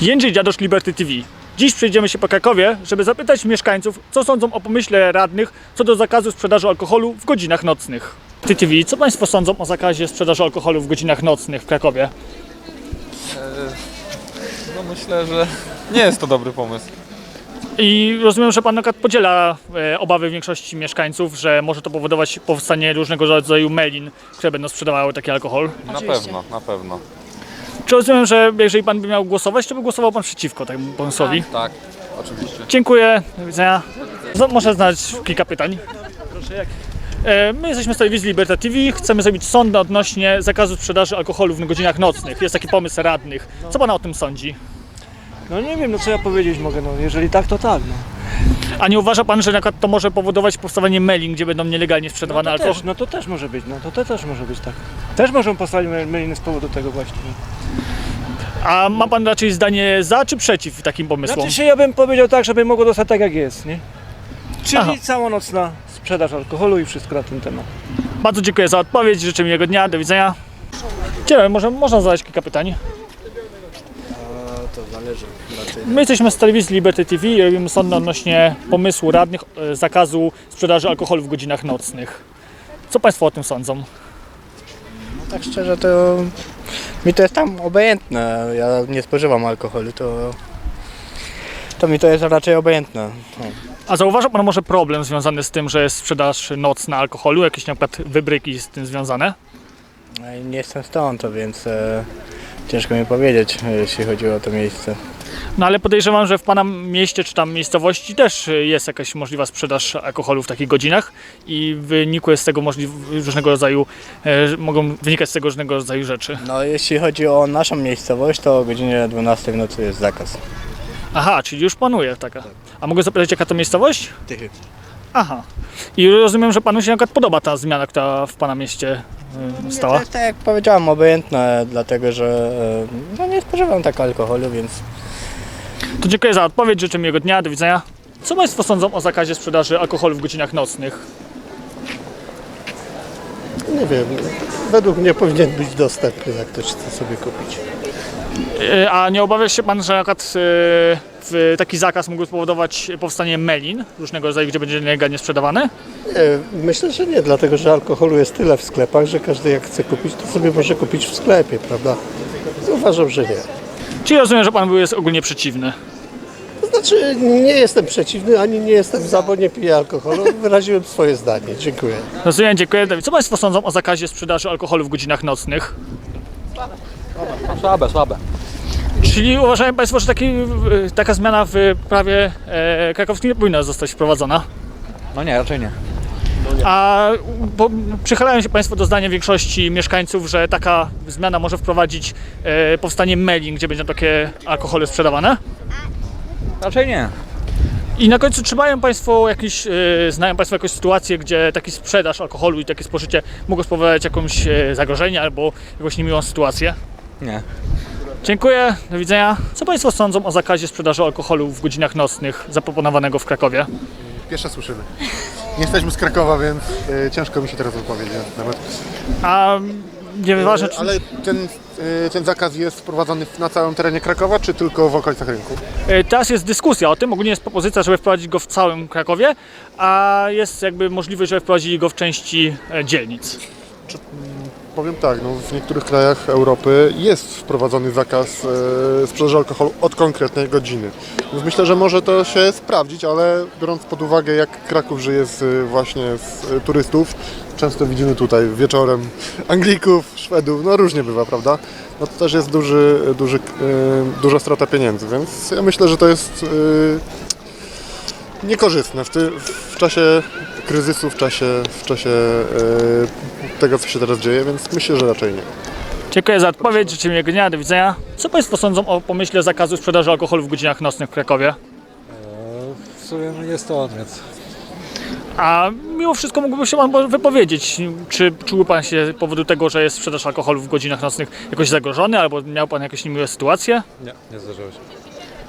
Jędrzej Dziadosz Liberty TV. Dziś przejdziemy się po Krakowie, żeby zapytać mieszkańców, co sądzą o pomyśle radnych co do zakazu sprzedaży alkoholu w godzinach nocnych. Ty TV, co Państwo sądzą o zakazie sprzedaży alkoholu w godzinach nocnych w Krakowie? No myślę, że nie jest to dobry pomysł. I rozumiem, że Pan przykład podziela e, obawy większości mieszkańców, że może to powodować powstanie różnego rodzaju melin, które będą sprzedawały taki alkohol. Na pewno, na pewno. Czy rozumiem, że jeżeli Pan by miał głosować, to by głosował Pan przeciwko temu pomysłowi? Tak, oczywiście. Dziękuję, do widzenia. Z- Może znać kilka pytań. E, My jesteśmy z telewizji Liberta TV, chcemy zrobić sąd odnośnie zakazu sprzedaży alkoholu w godzinach nocnych. Jest taki pomysł radnych. Co Pan o tym sądzi? No nie wiem, no co ja powiedzieć mogę, no jeżeli tak, to tak, no. A nie uważa Pan, że na przykład to może powodować powstawanie melin, gdzie będą nielegalnie sprzedawane To alkohol? też, no to też może być, no to, to też może być tak. Też możemy postawić myliny z powodu tego właśnie. A ma Pan raczej zdanie za czy przeciw takim pomysłom? Znaczy się ja bym powiedział tak, żeby mogło zostać tak jak jest, nie? Czyli Aha. całonocna sprzedaż alkoholu i wszystko na ten temat. Bardzo dziękuję za odpowiedź, życzę miłego dnia, do widzenia. Dzień dobry, może można zadać kilka pytań? To zależy raczej. My jesteśmy z telewizji Liberty TV i robimy sąd odnośnie pomysłu radnych e, zakazu sprzedaży alkoholu w godzinach nocnych. Co Państwo o tym sądzą? Tak szczerze to mi to jest tam obojętne. Ja nie spożywam alkoholu, to, to mi to jest raczej obojętne. No. A zauważa Pan może problem związany z tym, że jest sprzedaż nocna alkoholu, jakieś na przykład wybryki z tym związane? No i Nie jestem stąd, to więc e, ciężko mi powiedzieć, e, jeśli chodzi o to miejsce. No ale podejrzewam, że w Pana mieście czy tam miejscowości też jest jakaś możliwa sprzedaż alkoholu w takich godzinach i w wyniku jest z tego możliw- różnego rodzaju, e, mogą wynikać z tego różnego rodzaju rzeczy. No jeśli chodzi o naszą miejscowość, to o godzinie 12 w nocy jest zakaz. Aha, czyli już panuje taka. A mogę zapytać, jaka to miejscowość? Tychy. Aha. I rozumiem, że panu się na przykład podoba ta zmiana, która w pana mieście y, To stała. jest tak jak powiedziałem, obojętne, dlatego że e, no, nie spożywam tak alkoholu, więc To dziękuję za odpowiedź, życzę miłego dnia, do widzenia. Co państwo sądzą o zakazie sprzedaży alkoholu w godzinach nocnych? Nie wiem, według mnie powinien być dostępny, jak ktoś chce sobie kupić. Y, A nie obawia się pan, że y, w- taki zakaz mógłby spowodować powstanie melin różnego rodzaju, gdzie będzie nielegalnie sprzedawany? Nie, myślę, że nie, dlatego że alkoholu jest tyle w sklepach, że każdy jak chce kupić, to sobie może kupić w sklepie, prawda? Uważam, że nie. Czyli rozumiem, że pan był jest ogólnie przeciwny. To znaczy, nie jestem przeciwny, ani nie jestem za, bo nie piję alkoholu. Wyraziłem swoje zdanie. Dziękuję. Rozumiem, dziękuję. Co państwo sądzą o zakazie sprzedaży alkoholu w godzinach nocnych? Słabe, słabe. Czyli uważają państwo, że taki, taka zmiana w prawie e, krakowskim nie powinna zostać wprowadzona? No nie, raczej nie. A bo przychylają się Państwo do zdania większości mieszkańców, że taka zmiana może wprowadzić e, powstanie melin, gdzie będą takie alkohole sprzedawane? Raczej nie. I na końcu czy mają Państwo jakieś, e, znają Państwo jakąś sytuację, gdzie taki sprzedaż alkoholu i takie spożycie mogło spowodować jakąś e, zagrożenie albo jakąś niemiłą sytuację? Nie. Dziękuję, do widzenia. Co Państwo sądzą o zakazie sprzedaży alkoholu w godzinach nocnych zaproponowanego w Krakowie? Pierwsze słyszymy. Nie jesteśmy z Krakowa, więc y, ciężko mi się teraz wypowiedzieć na temat. A nieważne, czy... Ale ten, y, ten zakaz jest wprowadzony na całym terenie Krakowa, czy tylko w okolicach rynku? E, Teraz jest dyskusja o tym, ogólnie jest propozycja, żeby wprowadzić go w całym Krakowie, a jest jakby możliwość, żeby wprowadzili go w części e, dzielnic. Powiem tak, no, w niektórych krajach Europy jest wprowadzony zakaz y, sprzedaży alkoholu od konkretnej godziny. Więc myślę, że może to się sprawdzić, ale biorąc pod uwagę, jak Kraków żyje z, y, właśnie z y, turystów, często widzimy tutaj wieczorem Anglików, Szwedów, no różnie bywa, prawda? No to też jest duży, duży, y, duża strata pieniędzy, więc ja myślę, że to jest y, niekorzystne w, ty, w czasie kryzysu, w czasie, w czasie y, tego, co się teraz dzieje, więc myślę, że raczej nie. Dziękuję za odpowiedź, życzę miłego dnia, do widzenia. Co Państwo sądzą o pomyśle zakazu sprzedaży alkoholu w godzinach nocnych w Krakowie? W sumie no jest to odwiec. A mimo wszystko mógłby się Pan wypowiedzieć, czy czuł Pan się z powodu tego, że jest sprzedaż alkoholu w godzinach nocnych jakoś zagrożony, albo miał Pan jakieś niemiłe sytuacje? Nie, nie zdarzyło się.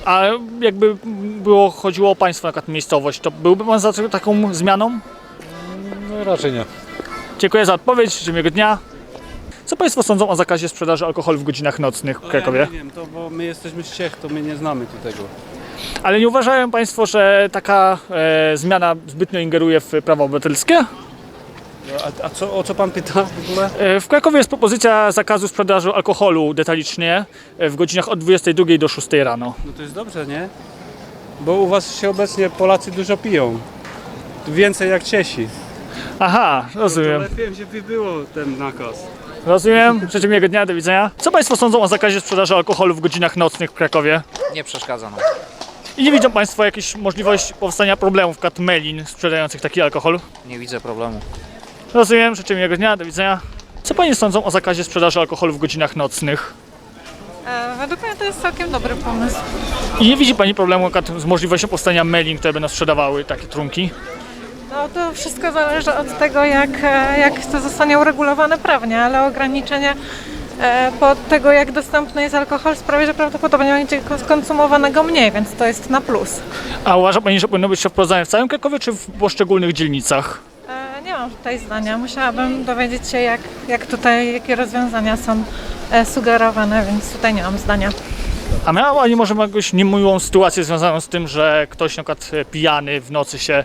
A jakby było, chodziło o Państwa na przykład miejscowość, to byłby Pan za taką zmianą? No raczej nie. Dziękuję za odpowiedź, miłego dnia. Co Państwo sądzą o zakazie sprzedaży alkoholu w godzinach nocnych w Krakowie? Ja nie wiem, to bo my jesteśmy z Czech, to my nie znamy tu tego. Ale nie uważają Państwo, że taka e, zmiana zbytnio ingeruje w prawo obywatelskie? A, a co, o co pan pyta w ogóle? E, W Krakowie jest propozycja zakazu sprzedaży alkoholu detalicznie e, w godzinach od 22 do 6 rano. No to jest dobrze, nie? Bo u was się obecnie Polacy dużo piją. Więcej jak Czesi. Aha, rozumiem. Lepiej, żeby było ten nakaz. Rozumiem. Życzę miłego dnia, do widzenia. Co Państwo sądzą o zakazie sprzedaży alkoholu w godzinach nocnych w Krakowie? Nie przeszkadza nam. I nie widzą Państwo jakiejś możliwości powstania problemów w Katmelin sprzedających taki alkohol? Nie widzę problemu. Rozumiem, życzę miłego dnia, do widzenia. Co Panie sądzą o zakazie sprzedaży alkoholu w godzinach nocnych? E, Według mnie to jest całkiem dobry pomysł. I nie widzi Pani problemu na przykład z możliwością powstania melin, które będą sprzedawały takie trunki? No to wszystko zależy od tego, jak, e, jak to zostanie uregulowane prawnie, ale ograniczenie e, pod tego, jak dostępny jest alkohol sprawia, że prawdopodobnie będzie go skonsumowanego mniej, więc to jest na plus. A uważa Pani, że powinno być to wprowadzone w całym Krakowie, czy w poszczególnych dzielnicach? Mam tutaj zdania. Musiałabym dowiedzieć się, jak, jak tutaj, jakie rozwiązania są e, sugerowane, więc tutaj nie mam zdania. A miała Pani może jakąś niemiłą sytuację związaną z tym, że ktoś na przykład e, pijany w nocy się e,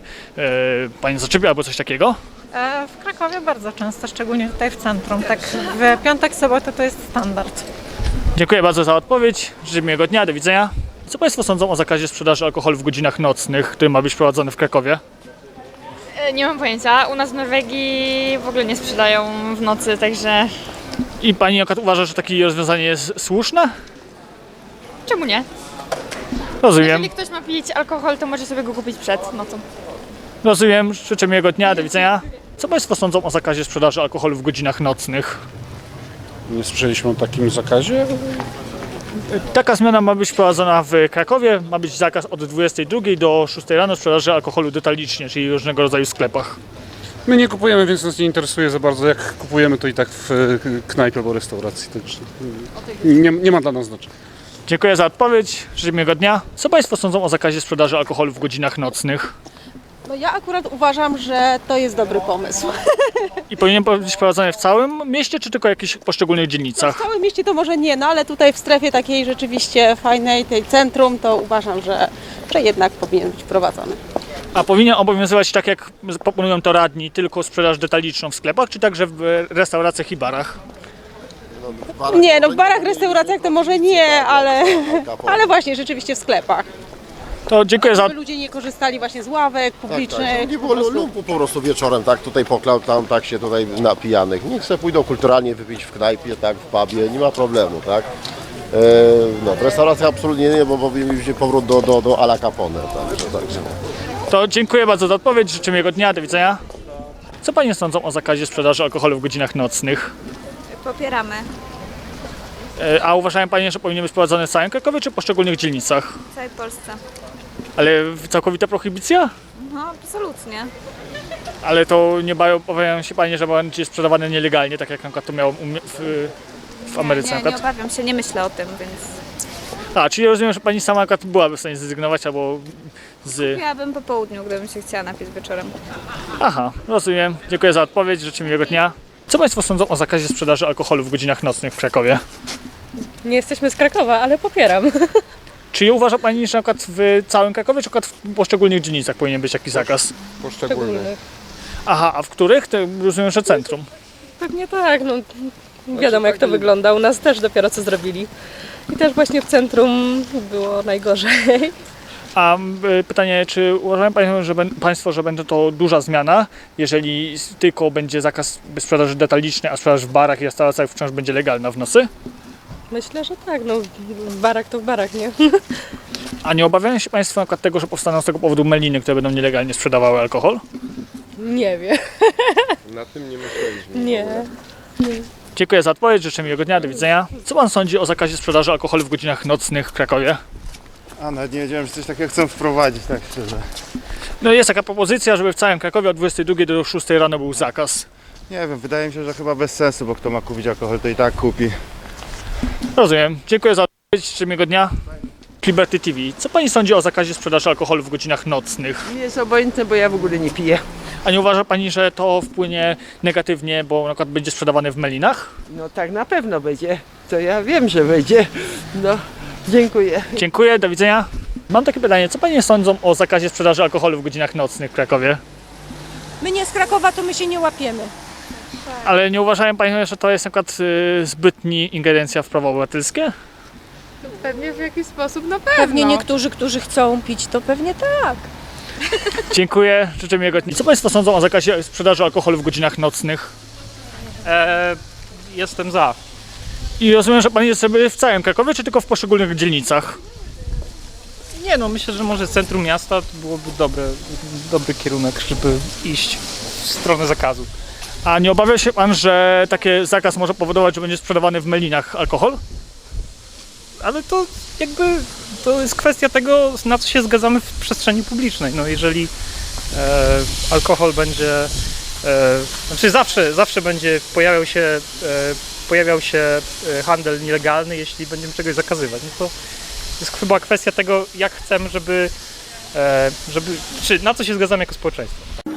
Pani zaczepił albo coś takiego? E, W Krakowie bardzo często, szczególnie tutaj w centrum. Tak w piątek, sobotę to jest standard. Dziękuję bardzo za odpowiedź. Życzę miłego dnia, do widzenia. Co Państwo sądzą o zakazie sprzedaży alkoholu w godzinach nocnych, który ma być prowadzony w Krakowie? Nie mam pojęcia. U nas w Norwegii w ogóle nie sprzedają w nocy, także I Pani przykład uważa, że takie rozwiązanie jest słuszne? czemu nie? Rozumiem. Jeżeli ktoś ma pić alkohol, to może sobie go kupić przed nocą. Rozumiem. Życzę miłego dnia, do widzenia. Co Państwo sądzą o zakazie sprzedaży alkoholu w godzinach nocnych? Nie słyszeliśmy o takim zakazie? Taka zmiana ma być wprowadzona w Krakowie. Ma być zakaz od 22 do 6 rano sprzedaży alkoholu detalicznie, czyli w różnego rodzaju sklepach. My nie kupujemy, więc nas nie interesuje za bardzo. Jak kupujemy, to i tak w e, knajpie albo restauracji. Także nie, nie ma dla nas znaczenia. Dziękuję za odpowiedź. Życzę miłego dnia. Co Państwo sądzą o zakazie sprzedaży alkoholu w godzinach nocnych? No ja akurat uważam, że to jest dobry pomysł. I powinien być wprowadzony w całym mieście, czy tylko w jakichś poszczególnych W dzielnicach? całym mieście to może nie, no ale tutaj w strefie takiej rzeczywiście fajnej, tej centrum, to uważam, że, że jednak powinien być wprowadzony. A powinien obowiązywać tak, jak proponują to radni, tylko sprzedaż detaliczną w sklepach, czy także w restauracjach i barach? Nie, no w barach, restauracjach to może nie, ale, ale właśnie rzeczywiście w sklepach. To dziękuję za Żeby ludzie nie korzystali właśnie z ławek publicznych. Tak, Nie po było prostu. lumpu po prostu wieczorem, tak, tutaj poklał, tam tak się tutaj napijanych. Niech sobie pójdą kulturalnie wypić w knajpie, tak, w pubie, nie ma problemu, tak. E, no, w restauracji absolutnie nie, bo powinien być powrót do, do, do Ala Capone, także, także. To dziękuję bardzo za odpowiedź. Życzę miłego dnia. Do widzenia. Co Panie sądzą o zakazie sprzedaży alkoholu w godzinach nocnych? Popieramy E, A uważają Panie, że powinien być prowadzony w całym Krakowie, czy w poszczególnych dzielnicach? w całej Polsce. Ale całkowita prohibicja? No, absolutnie. Ale to nie bają, obawiają się Panie, że będzie sprzedawane nielegalnie, tak jak na przykład to miało w, w Ameryce Nie, nie przykład? obawiam się, nie myślę o tym, więc A, czyli rozumiem, że Pani sama przykład byłaby w stanie zrezygnować albo z... ja bym po południu, gdybym się chciała napić wieczorem. Aha, rozumiem. Dziękuję za odpowiedź. Życzę miłego dnia. Co Państwo sądzą o zakazie sprzedaży alkoholu w godzinach nocnych w Krakowie? Nie jesteśmy z Krakowa, ale popieram. Czy uważa Pani, że na przykład w całym Krakowie, czy na przykład w poszczególnych dzielnicach powinien być jakiś zakaz? Poszczególne. Aha, a w których? To rozumiem, że centrum. Pewnie tak, no wiadomo jak to wygląda. U nas też dopiero co zrobili. I też właśnie w centrum było najgorzej. A y, pytanie, czy uważają Państwo, że, ben- państwo, że będzie to duża zmiana, jeżeli s- tylko będzie zakaz sprzedaży detalicznej, a sprzedaż w barach i restauracjach wciąż będzie legalna w nocy? Myślę, że tak, no w barach to w barach, nie? A nie obawiają się Państwo na przykład tego, że powstaną z tego powodu meliny, które będą nielegalnie sprzedawały alkohol? Nie wiem. Na tym nie myśleliśmy. Nie. Dziękuję za odpowiedź, życzę miłego dnia, do widzenia. Co Pan sądzi o zakazie sprzedaży alkoholu w godzinach nocnych w Krakowie? A nawet nie wiedziałem, że coś takiego chcą wprowadzić, tak szczerze. No jest taka propozycja, żeby w całym Krakowie od 22 do 6 rano był zakaz. Nie wiem, wydaje mi się, że chyba bez sensu, bo kto ma kupić alkohol, to i tak kupi. Rozumiem. Dziękuję za odpowiedź, miłego dnia. Liberty TV. Co pani sądzi o zakazie sprzedaży alkoholu w godzinach nocnych? Mi jest obojętne, bo ja w ogóle nie piję. A nie uważa pani, że to wpłynie negatywnie, bo na przykład będzie sprzedawany w melinach? No tak na pewno będzie. To ja wiem, że będzie. No, dziękuję. Dziękuję, do widzenia. Mam takie pytanie, co panie sądzą o zakazie sprzedaży alkoholu w godzinach nocnych w Krakowie? My nie z Krakowa, to my się nie łapiemy. Ale nie uważają panie, że to jest na przykład y, zbytni ingerencja w prawo obywatelskie? Pewnie w jakiś sposób na pewno. Pewnie niektórzy, którzy chcą pić, to pewnie tak. Dziękuję, życzę miłego dnia. Co państwo sądzą o zakazie sprzedaży alkoholu w godzinach nocnych? E, jestem za. I rozumiem, że pan jest sobie w całym Krakowie, czy tylko w poszczególnych dzielnicach? Nie no, myślę, że może centrum miasta to byłoby dobre, dobry kierunek, żeby iść w stronę zakazu. A nie obawia się pan, że taki zakaz może powodować, że będzie sprzedawany w melinach alkohol? Ale to jakby to jest kwestia tego, na co się zgadzamy w przestrzeni publicznej. No jeżeli e, alkohol będzie, e, znaczy zawsze, zawsze będzie pojawiał się, e, pojawiał się e, handel nielegalny, jeśli będziemy czegoś zakazywać. No to jest chyba kwestia tego, jak chcemy, żeby, e, żeby czy na co się zgadzamy jako społeczeństwo.